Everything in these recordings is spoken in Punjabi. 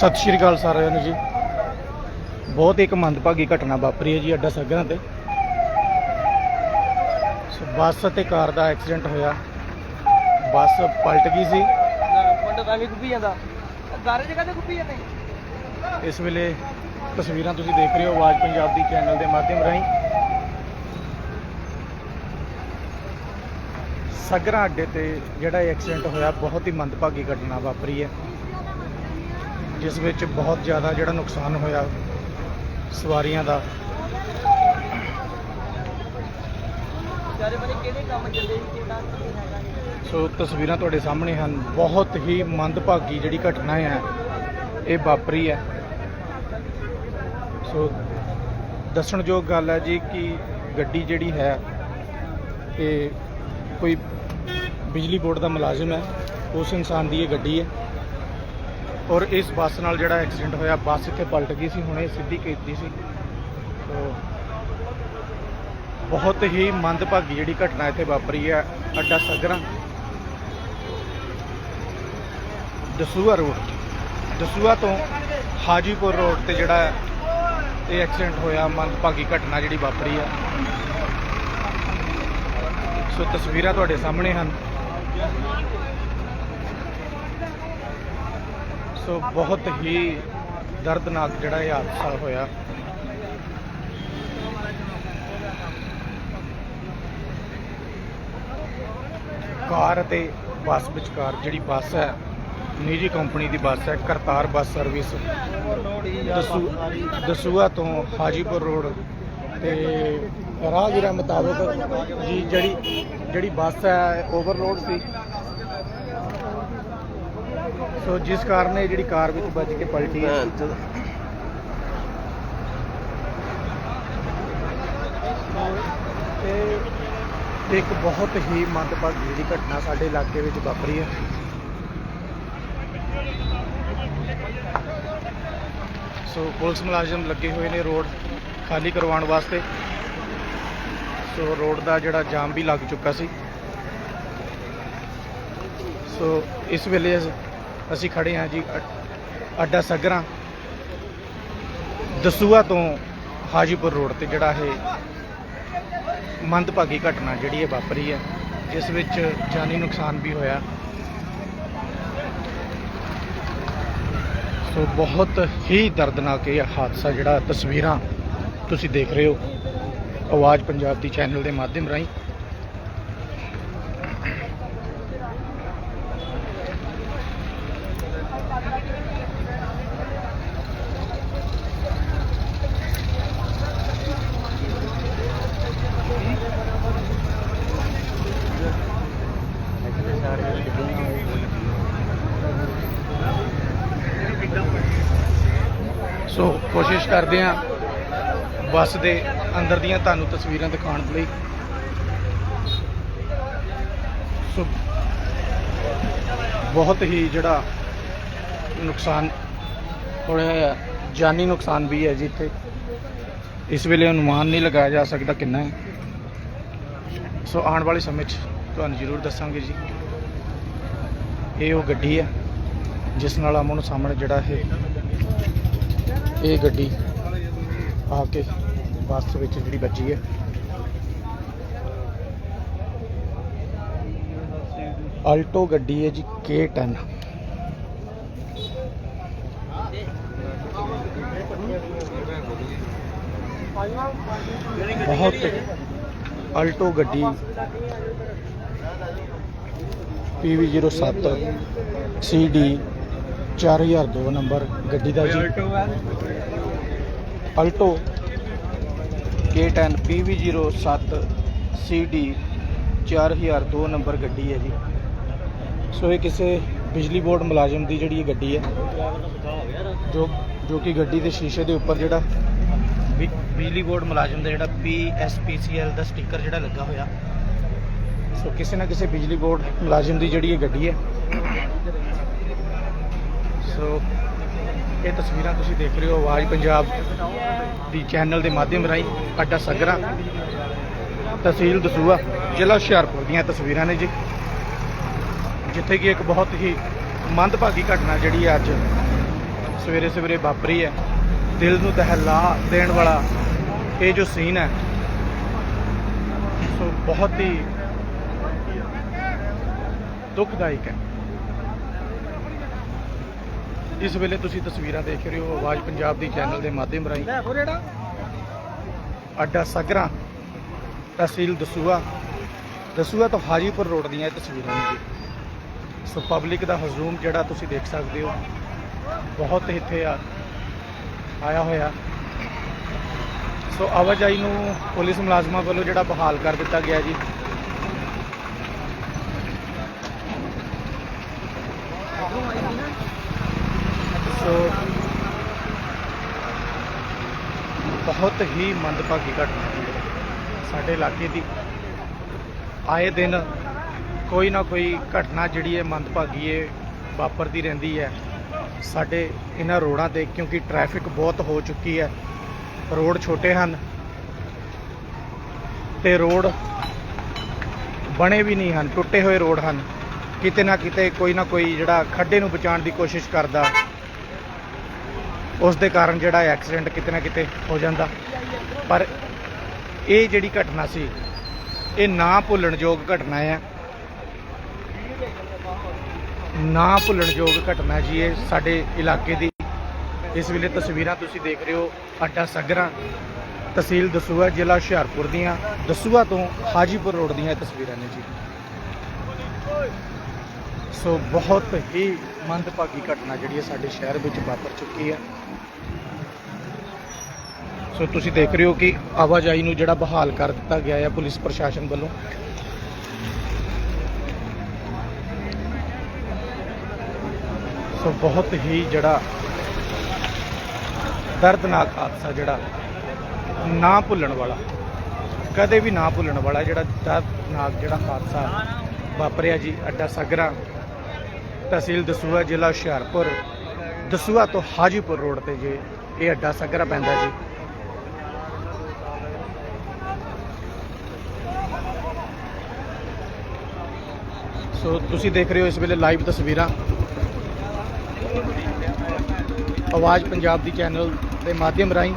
ਸਤਿ ਸ਼੍ਰੀ ਅਕਾਲ ਸਾਰਿਆਂ ਨੂੰ ਜੀ। ਬਹੁਤ ਇੱਕ ਮੰਦਭਾਗੀ ਘਟਨਾ ਵਾਪਰੀ ਹੈ ਜੀ ਅੱਡਾ ਸੱਗਰਾਂ ਤੇ। ਸੋ ਬੱਸ ਅਤੇ ਕਾਰ ਦਾ ਐਕਸੀਡੈਂਟ ਹੋਇਆ। ਬੱਸ ਪਲਟ ਗਈ ਸੀ। ਮੁੰਡਾ ਤਾਂ ਵੀ ਗੁੱਪੀ ਜਾਂਦਾ। ਸਾਰੇ ਜਗ੍ਹਾ ਤੇ ਗੁੱਪੀ ਜਾਂਦੇ ਇਸ ਵੇਲੇ ਤਸਵੀਰਾਂ ਤੁਸੀਂ ਦੇਖ ਰਹੇ ਹੋ ਆਵਾਜ਼ ਪੰਜਾਬ ਦੀ ਚੈਨਲ ਦੇ ਮਾਧਿਅਮ ਰਾਹੀਂ। ਸਗਰਾ ਅੱਡੇ ਤੇ ਜਿਹੜਾ ਐਕਸੀਡੈਂਟ ਹੋਇਆ ਬਹੁਤ ਹੀ ਮੰਦਭਾਗੀ ਘਟਨਾ ਵਾਪਰੀ ਹੈ। ਜਿਸ ਵਿੱਚ ਬਹੁਤ ਜ਼ਿਆਦਾ ਜਿਹੜਾ ਨੁਕਸਾਨ ਹੋਇਆ ਸਵਾਰੀਆਂ ਦਾ। ਸੋ ਤਸਵੀਰਾਂ ਤੁਹਾਡੇ ਸਾਹਮਣੇ ਹਨ। ਬਹੁਤ ਹੀ ਮੰਦਭਾਗੀ ਜਿਹੜੀ ਘਟਨਾ ਹੈ ਇਹ ਵਾਪਰੀ ਹੈ। ਸੋ ਦੱਸਣਯੋਗ ਗੱਲ ਹੈ ਜੀ ਕਿ ਗੱਡੀ ਜਿਹੜੀ ਹੈ, ਇਹ ਕੋਈ ਬਿਜਲੀ ਬੋਰਡ ਦਾ ਮੁਲਾਜ਼ਮ ਹੈ। ਉਸ ਇਨਸਾਨ ਦੀ ਇਹ ਗੱਡੀ ਹੈ। ਔਰ ਇਸ ਬੱਸ ਨਾਲ ਜਿਹੜਾ ਐਕਸੀਡੈਂਟ ਹੋਇਆ, ਬੱਸ ਇੱਥੇ ਪਲਟ ਗਈ ਸੀ, ਹੁਣੇ ਸਿੱਧੀ ਕੀਤੀ ਸੀ। ਸੋ ਬਹੁਤ ਹੀ ਮੰਦਭਾਗੀ ਜਿਹੜੀ ਘਟਨਾ ਇੱਥੇ ਵਾਪਰੀ ਹੈ, ਅੱਡਾ ਸਗਰਾ। ਦਸੂਆ ਰੋਡ ਦਸੂਆ ਤੋਂ ਹਾਜੀਪੁਰ ਰੋਡ ਤੇ ਜਿਹੜਾ ਇਹ ਐਕਸੀਡੈਂਟ ਹੋਇਆ, ਮੰਦਭਾਗੀ ਘਟਨਾ ਜਿਹੜੀ ਵਾਪਰੀ ਹੈ। ਸੋ ਤਸਵੀਰਾਂ ਤੁਹਾਡੇ ਸਾਹਮਣੇ ਹਨ। ਸੋ ਬਹੁਤ ਹੀ ਦਰਦਨਾਕ ਜਿਹੜਾ ਇਹ ਹਾਦਸਾ ਹੋਇਆ। ਕਾਰ ਅਤੇ ਬੱਸ ਵਿਚਕਾਰ ਜਿਹੜੀ ਬੱਸ ਹੈ, ਨਿੱਜੀ ਕੰਪਨੀ ਦੀ ਬੱਸ ਹੈ, ਕਰਤਾਰ ਬੱਸ ਸਰਵਿਸ ਦਸੂ ਦਸੂਆ ਤੋਂ ਹਾਜੀਪੁਰ ਰੋਡ ਤੇ ਰਾਹਗੀਰਾਂ ਮੁਤਾਬਕ ਜੀ ਜਿਹੜੀ ਜਿਹੜੀ ਬੱਸ ਹੈ, ਓਵਰਲੋਡ ਸੀ। ਸੋ ਜਿਸ ਕਾਰਨ ਇਹ ਜਿਹੜੀ ਕਾਰ ਵਿੱਚ ਵੱਜ ਕੇ ਪਲਟੀ ਹੈ। ਤੇ ਇੱਕ ਬਹੁਤ ਹੀ ਮੰਦਭਾਗੀ ਜਿਹੜੀ ਘਟਨਾ ਸਾਡੇ ਇਲਾਕੇ ਵਿੱਚ ਵਾਪਰੀ ਹੈ। ਸੋ ਪੁਲਿਸ ਮੁਲਾਜ਼ਮ ਲੱਗੇ ਹੋਏ ਨੇ ਰੋਡ ਖਾਲੀ ਕਰਵਾਉਣ ਵਾਸਤੇ। ਸੋ ਰੋਡ ਦਾ ਜਿਹੜਾ ਜਾਮ ਵੀ ਲੱਗ ਚੁੱਕਾ ਸੀ। ਸੋ ਇਸ ਵੇਲੇ ਅਸੀਂ ਖੜੇ ਹਾਂ ਜੀ ਅ- ਅੱਡਾ ਸਗਰਾ ਦਸੂਆ ਤੋਂ ਹਾਜੀਪੁਰ ਰੋਡ ਤੇ, ਜਿਹੜਾ ਇਹ ਮੰਦਭਾਗੀ ਘਟਨਾ ਜਿਹੜੀ ਇਹ ਵਾਪਰੀ ਹੈ, ਜਿਸ ਵਿੱਚ ਜਾਨੀ ਨੁਕਸਾਨ ਵੀ ਹੋਇਆ। ਸੋ ਬਹੁਤ ਹੀ ਦਰਦਨਾਕ ਇਹ ਹਾਦਸਾ ਜਿਹੜਾ ਤਸਵੀਰਾਂ ਤੁਸੀਂ ਦੇਖ ਰਹੇ ਹੋ ਆਵਾਜ਼ ਪੰਜਾਬ ਦੀ ਚੈਨਲ ਦੇ ਮਾਧਿਅਮ ਰਾਹੀਂ। ਸੋ ਕੋਸ਼ਿਸ਼ ਕਰਦੇ ਹਾਂ ਬੱਸ ਦੇ ਅੰਦਰ ਦੀਆਂ ਤੁਹਾਨੂੰ ਤਸਵੀਰਾਂ ਦਿਖਾਉਣ ਲਈ। ਸੋ ਬਹੁਤ ਹੀ ਜਿਹੜਾ ਨੁਕਸਾਨ ਹੋਇਆ ਜਾਨੀ ਨੁਕਸਾਨ ਵੀ ਹੈ ਜੀ ਇੱਥੇ। ਇਸ ਵੇਲੇ ਅਨੁਮਾਨ ਨਹੀਂ ਲਗਾਇਆ ਜਾ ਸਕਦਾ ਕਿੰਨਾ ਹੈ। ਸੋ ਆਉਣ ਵਾਲੇ ਸਮੇਂ 'ਚ ਤੁਹਾਨੂੰ ਜ਼ਰੂਰ ਦੱਸਾਂਗੇ ਜੀ। ਇਹ ਉਹ ਗੱਡੀ ਹੈ, ਜਿਸ ਨਾਲ ਆਮੋ ਸਾਹਮਣੇ ਜਿਹੜਾ ਇਹ ਇਹ ਗੱਡੀ ਆ ਕੇ ਬੱਸ ਵਿੱਚ ਜਿਹੜੀ ਵੱਜੀ ਹੈ। ਆਲਟੋ ਗੱਡੀ ਹੈ ਜੀ K10 ਬਹੁਤ ਆਲਟੋ ਗੱਡੀ PV07 CD 4002 ਨੰਬਰ ਗੱਡੀ ਦਾ ਜੀ। Alto K10 PV07 CD 4002 number ਗੱਡੀ ਹੈ ਜੀ। ਸੋ ਇਹ ਕਿਸੇ ਬਿਜਲੀ ਬੋਰਡ ਮੁਲਾਜ਼ਮ ਦੀ ਜਿਹੜੀ ਇਹ ਗੱਡੀ ਹੈ, ਜੋ ਜੋ ਕਿ ਗੱਡੀ ਦੇ ਸ਼ੀਸ਼ੇ ਦੇ ਉੱਪਰ ਜਿਹੜਾ ਬਿ- ਬਿਜਲੀ ਬੋਰਡ ਮੁਲਾਜ਼ਮ ਦਾ ਜਿਹੜਾ PSPCL ਦਾ ਸਟicker ਜਿਹੜਾ ਲੱਗਾ ਹੋਇਆ। ਸੋ ਕਿਸੇ ਨਾ ਕਿਸੇ ਬਿਜਲੀ ਬੋਰਡ ਮੁਲਾਜ਼ਮ ਦੀ ਜਿਹੜੀ ਇਹ ਗੱਡੀ ਹੈ ਸੋ ਇਹ ਤਸਵੀਰਾਂ ਤੁਸੀਂ ਦੇਖ ਰਹੇ ਹੋ ਆਵਾਜ਼ ਪੰਜਾਬ ਦੀ ਚੈਨਲ ਦੇ ਮਾਧਿਅਮ ਰਾਹੀਂ, ਅੱਡਾ ਸਗਰਾ, ਤਹਿਸੀਲ ਦਸੂਆ ਜ਼ਿਲ੍ਹਾ ਹੁਸ਼ਿਆਰਪੁਰ ਦੀਆਂ ਤਸਵੀਰਾਂ ਨੇ ਜੀ। ਜਿੱਥੇ ਕਿ ਇੱਕ ਬਹੁਤ ਹੀ ਮੰਦਭਾਗੀ ਘਟਨਾ ਜਿਹੜੀ ਹੈ ਅੱਜ ਸਵੇਰੇ ਸਵੇਰੇ ਵਾਪਰੀ ਹੈ। ਦਿਲ ਨੂੰ ਦਹਿਲਾ ਦੇਣ ਵਾਲਾ ਇਹ ਜੋ ਸੀਨ ਹੈ, ਸੋ ਬਹੁਤ ਹੀ ਦੁਖਦਾਇਕ ਹੈ। ਇਸ ਵੇਲੇ ਤੁਸੀਂ ਤਸਵੀਰਾਂ ਦੇਖ ਰਹੇ ਹੋ ਆਵਾਜ਼ ਪੰਜਾਬ ਦੀ ਚੈਨਲ ਦੇ ਮਾਧਿਅਮ ਰਾਹੀਂ। ਅੱਡਾ ਸਗਰਾ ਤਹਿਸੀਲ ਦਸੂਆ। ਦਸੂਆ ਤੋਂ ਹਾਜੀਪੁਰ ਰੋਡ ਦੀਆਂ ਇਹ ਤਸਵੀਰਾਂ ਨੇ ਜੀ। ਸੋ ਪਬਲਿਕ ਦਾ ਹਜ਼ੂਮ ਜਿਹੜਾ ਤੁਸੀਂ ਦੇਖ ਸਕਦੇ ਹੋ ਬਹੁਤ ਇੱਥੇ ਆ ਆਇਆ ਹੋਇਆ। ਸੋ ਆਵਾਜਾਈ ਨੂੰ ਪੁਲਿਸ ਮੁਲਾਜ਼ਮਾਂ ਵੱਲੋਂ ਜਿਹੜਾ ਬਹਾਲ ਕਰ ਦਿੱਤਾ ਗਿਆ ਜੀ। ਸੋ ਬਹੁਤ ਹੀ ਮੰਦਭਾਗੀ ਘਟਨਾ ਹੈ। ਸਾਡੇ ਇਲਾਕੇ ਦੀ ਆਏ ਦਿਨ ਕੋਈ ਨਾ ਕੋਈ ਘਟਨਾ ਜਿਹੜੀ ਹੈ ਮੰਦਭਾਗੀ ਹੈ ਵਾਪਰਦੀ ਰਹਿੰਦੀ ਹੈ। ਸਾਡੇ ਇਹਨਾਂ ਰੋਡਾਂ ਤੇ, ਕਿਉਂਕਿ ਟ੍ਰੈਫਿਕ ਬਹੁਤ ਹੋ ਚੁੱਕੀ ਹੈ। ਰੋਡ ਛੋਟੇ ਹਨ ਤੇ ਰੋਡ ਬਣੇ ਵੀ ਨਹੀਂ ਹਨ, ਟੁੱਟੇ ਹੋਏ ਰੋਡ ਹਨ। ਕਿਤੇ ਨਾ ਕਿਤੇ ਕੋਈ ਨਾ ਕੋਈ ਜਿਹੜਾ ਖੱਡੇ ਨੂੰ ਬਚਾਉਣ ਦੀ ਕੋਸ਼ਿਸ਼ ਕਰਦਾ ਉਸ ਦੇ ਕਾਰਨ ਜਿਹੜਾ ਐਕਸੀਡੈਂਟ ਕਿਤੇ ਨਾ ਕਿਤੇ ਹੋ ਜਾਂਦਾ। ਪਰ ਇਹ ਜਿਹੜੀ ਘਟਨਾ ਸੀ, ਇਹ ਨਾ ਭੁੱਲਣਯੋਗ ਘਟਨਾ ਹੈ ਨਾ ਭੁੱਲਣਯੋਗ ਘਟਨਾ ਜੀ, ਇਹ ਸਾਡੇ ਇਲਾਕੇ ਦੀ। ਇਸ ਵੇਲੇ ਤਸਵੀਰਾਂ ਤੁਸੀਂ ਦੇਖ ਰਹੇ ਹੋ, ਅੱਡਾ ਸਗਰਾ, ਤਹਿਸੀਲ ਦਸੂਆ ਜ਼ਿਲ੍ਹਾ ਹੁਸ਼ਿਆਰਪੁਰ ਦੀਆਂ। ਦਸੂਆ ਤੋਂ ਹਾਜੀਪੁਰ ਰੋਡ ਦੀਆਂ ਇਹ ਤਸਵੀਰਾਂ ਨੇ ਜੀ। ਸੋ ਬਹੁਤ ਹੀ ਮੰਦਭਾਗੀ ਘਟਨਾ ਜਿਹੜੀ ਹੈ ਸਾਡੇ ਸ਼ਹਿਰ ਵਿੱਚ ਵਾਪਰ ਚੁੱਕੀ ਹੈ ਸੋ ਤੁਸੀਂ ਦੇਖ ਰਹੇ ਹੋ ਕਿ ਆਵਾਜਾਈ ਨੂੰ ਜਿਹੜਾ ਬਹਾਲ ਕਰ ਦਿੱਤਾ ਗਿਆ ਹੈ ਪੁਲਿਸ ਪ੍ਰਸ਼ਾਸਨ ਵੱਲੋਂ। ਸੋ ਬਹੁਤ ਹੀ ਜਿਹੜਾ ਦਰਦਨਾਕ ਹਾਦਸਾ ਜਿਹੜਾ ਨਾ ਭੁੱਲਣ ਵਾਲਾ, ਕਦੇ ਵੀ ਨਾ ਭੁੱਲਣ ਵਾਲਾ ਜਿਹੜਾ ਦਰਦਨਾਕ ਜਿਹੜਾ ਹਾਦਸਾ ਵਾਪਰਿਆ ਜੀ ਅੱਡਾ ਸਗਰਾ, ਤਹਿਸੀਲ ਦਸੂਆ ਜ਼ਿਲ੍ਹਾ ਹੁਸ਼ਿਆਰਪੁਰ ਦਸੂਆ ਤੋਂ ਹਾਜੀਪੁਰ ਰੋਡ ਤੇ ਜੇ ਇਹ ਅੱਡਾ ਸਗਰਾ ਪੈਂਦਾ ਜੀ। ਸੋ ਤੁਸੀਂ ਦੇਖ ਰਹੇ ਹੋ ਇਸ ਵੇਲੇ ਲਾਈਵ ਤਸਵੀਰਾਂ। ਆਵਾਜ਼ ਪੰਜਾਬ ਦੀ ਚੈਨਲ ਦੇ ਮਾਧਿਅਮ ਰਾਹੀਂ।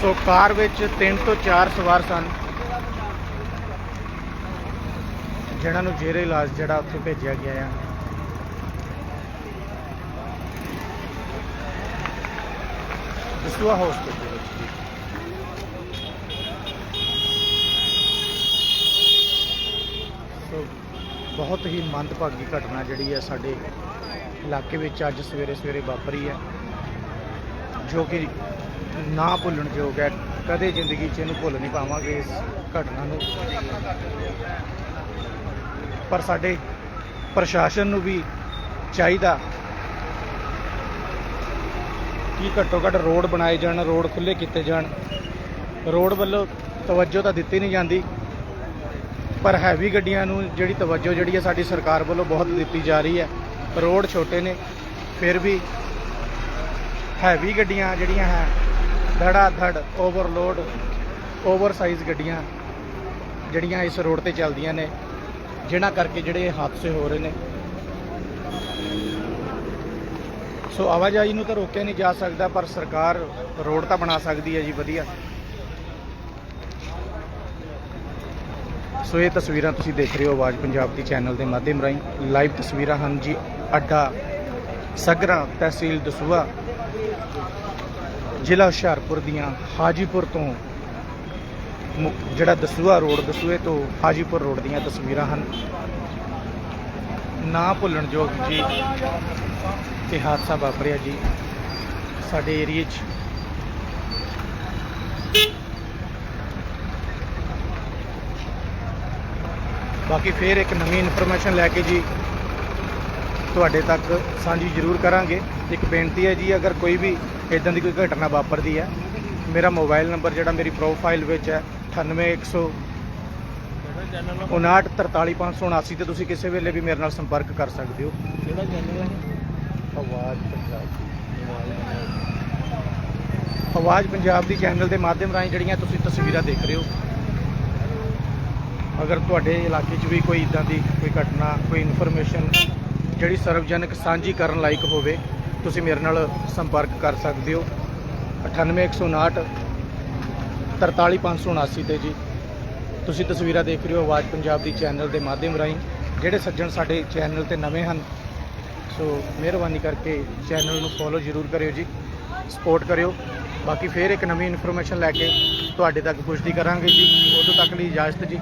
ਸੋ ਕਾਰ ਵਿੱਚ 3 ਤੋਂ 4 ਸਵਾਰ ਸਨ। ਜਿਹਨਾਂ ਨੂੰ ਜੇਰੇ ਇਲਾਜ ਜਿਹੜਾ ਉੱਥੇ ਭੇਜਿਆ ਗਿਆ ਹੈ ਦਸੂਆ ਹਸਪਤਾਲ ਦੇ ਵਿੱਚ। ਬਹੁਤ ਹੀ ਮੰਦਭਾਗੀ ਘਟਨਾ ਜਿਹੜੀ ਹੈ ਸਾਡੇ ਇਲਾਕੇ ਵਿੱਚ ਅੱਜ ਸਵੇਰੇ ਸਵੇਰੇ ਵਾਪਰੀ ਹੈ, ਜੋ ਕਿ ਨਾ ਭੁੱਲਣਯੋਗ ਹੈ। ਕਦੇ ਜ਼ਿੰਦਗੀ 'ਚ ਇਹਨੂੰ ਭੁੱਲ ਨਹੀਂ ਪਾਵਾਂਗੇ ਇਸ ਘਟਨਾ ਨੂੰ। ਪਰ ਸਾਡੇ ਪ੍ਰਸ਼ਾਸਨ ਨੂੰ ਵੀ ਚਾਹੀਦਾ ਕਿ ਘੱਟੋ ਘੱਟ ਰੋਡ ਬਣਾਏ ਜਾਣ, ਰੋਡ ਖੁੱਲੇ ਕੀਤੇ ਜਾਣ। ਰੋਡ ਵੱਲੋਂ ਤਵੱਜੋ ਤਾਂ ਦਿੱਤੀ ਨਹੀਂ ਜਾਂਦੀ। ਪਰ ਹੈਵੀ ਗੱਡੀਆਂ ਨੂੰ ਜਿਹੜੀ ਤਵੱਜੋ ਜਿਹੜੀ ਹੈ ਸਾਡੀ ਸਰਕਾਰ ਵੱਲੋਂ ਬਹੁਤ ਦਿੱਤੀ ਜਾ ਰਹੀ ਹੈ। ਰੋਡ ਛੋਟੇ ਨੇ, ਫਿਰ ਵੀ ਹੈਵੀ ਗੱਡੀਆਂ ਜਿਹੜੀਆਂ ਹੈ ਧੜਾ ਧੜ ਓਵਰਲੋਡ, ਓਵਰਸਾਈਜ਼ ਗੱਡੀਆਂ ਜਿਹੜੀਆਂ ਇਸ ਰੋਡ ਤੇ ਚੱਲਦੀਆਂ ਨੇ, ਜਿਨ੍ਹਾਂ ਕਰਕੇ ਜਿਹੜੇ ਹਾਦਸੇ ਹੋ ਰਹੇ ਨੇ। ਸੋ ਆਵਾਜਾਈ ਨੂੰ ਤਾਂ ਰੋਕਿਆ ਨਹੀਂ ਜਾ ਸਕਦਾ, ਪਰ ਸਰਕਾਰ ਰੋਡ ਤਾਂ ਬਣਾ ਸਕਦੀ ਹੈ ਜੀ, ਵਧੀਆ। ਸੋ ਇਹ ਤਸਵੀਰਾਂ ਤੁਸੀਂ ਦੇਖ ਰਹੇ ਹੋ ਆਵਾਜ਼ ਪੰਜਾਬ ਦੀ ਚੈਨਲ ਦੇ ਮਾਧਿਅਮ ਰਾਹੀਂ। ਲਾਈਵ ਤਸਵੀਰਾਂ ਹਨ ਜੀ ਅੱਡਾ ਸਗਰਾ ਤਹਿਸੀਲ ਦਸੂਆ ਜ਼ਿਲ੍ਹਾ ਹੁਸ਼ਿਆਰਪੁਰ ਦੀਆਂ, ਹਾਜੀਪੁਰ ਤੋਂ ਮੁ- ਜਿਹੜਾ ਦਸੂਆ ਰੋਡ ਦਸੂਏ ਤੋਂ ਹਾਜੀਪੁਰ ਰੋਡ ਦੀਆਂ ਤਸਵੀਰਾਂ ਹਨ। ਨਾ ਭੁੱਲਣਯੋਗ ਜੀ, ਇਹ ਹਾਦਸਾ ਵਾਪਰਿਆ ਜੀ, ਸਾਡੇ ਏਰੀਏ 'ਚ। ਬਾਕੀ ਫੇਰ ਇੱਕ ਨਵੀਂ ਇਨਫੋਰਮੇਸ਼ਨ ਲੈ ਕੇ ਜੀ ਤੁਹਾਡੇ ਤੱਕ ਸਾਂਝੀ ਜ਼ਰੂਰ ਕਰਾਂਗੇ। ਇੱਕ ਬੇਨਤੀ ਹੈ ਜੀ ਅਗਰ ਕੋਈ ਵੀ ਇਦਾਂ ਦੀ ਕੋਈ ਘਟਨਾ ਵਾਪਰਦੀ ਹੈ ਮੇਰਾ ਮੋਬਾਈਲ ਨੰਬਰ ਜਿਹੜਾ ਮੇਰੀ ਪ੍ਰੋਫਾਈਲ ਵਿੱਚ ਹੈ 98100 5937579 ਤੇ ਤੁਸੀਂ ਕਿਸੇ ਵੇਲੇ ਵੀ ਮੇਰੇ ਨਾਲ ਸੰਪਰਕ ਕਰ ਸਕਦੇ ਹੋ। ਕਿਹੜਾ ਚੈਨਲ ਹੈ? ਆਵਾਜ਼ ਪੰਜਾਬ ਆਵਾਜ਼ ਪੰਜਾਬ ਦੀ ਚੈਨਲ ਦੇ ਮਾਧਿਅਮ ਰਾਹੀਂ ਜਿਹੜੀਆਂ ਤੁਸੀਂ ਤਸਵੀਰਾਂ ਦੇਖ ਰਹੇ ਹੋ ਅਗਰ ਤੁਹਾਡੇ ਇਲਾਕੇ 'ਚ ਵੀ ਕੋਈ ਇਦਾਂ ਦੀ ਕੋਈ ਘਟਨਾ, ਕੋਈ ਇਨਫੋਰਮੇਸ਼ਨ ਜਿਹੜੀ ਸਰਵਜਨਕ ਸਾਂਝੀ ਕਰਨ ਲਾਇਕ ਹੋਵੇ, ਤੁਸੀਂ ਮੇਰੇ ਨਾਲ ਸੰਪਰਕ ਕਰ ਸਕਦੇ ਹੋ। 98159 43579 ਤੇ ਜੀ। ਤੁਸੀਂ ਤਸਵੀਰਾਂ ਦੇਖ ਰਹੇ ਹੋ ਆਵਾਜ਼ ਪੰਜਾਬ ਦੀ ਚੈਨਲ ਦੇ ਮਾਧਿਅਮ ਰਾਹੀਂ। ਜਿਹੜੇ ਸੱਜਣ ਸਾਡੇ ਚੈਨਲ ਤੇ ਨਵੇਂ ਹਨ, ਸੋ ਮਿਹਰਬਾਨੀ ਕਰਕੇ ਚੈਨਲ ਨੂੰ ਫੋਲੋ ਜ਼ਰੂਰ ਕਰਿਓ ਜੀ। ਸਪੋਰਟ ਕਰਿਓ। ਬਾਕੀ ਫੇਰ ਇੱਕ ਨਵੀਂ ਇਨਫੋਰਮੇਸ਼ਨ ਲੈ ਕੇ ਤੁਹਾਡੇ ਤੱਕ ਪੁਸ਼ਟੀ ਕਰਾਂਗੇ ਜੀ। ਉਦੋਂ ਤੱਕ ਲਈ ਇਜਾਜ਼ਤ ਜੀ।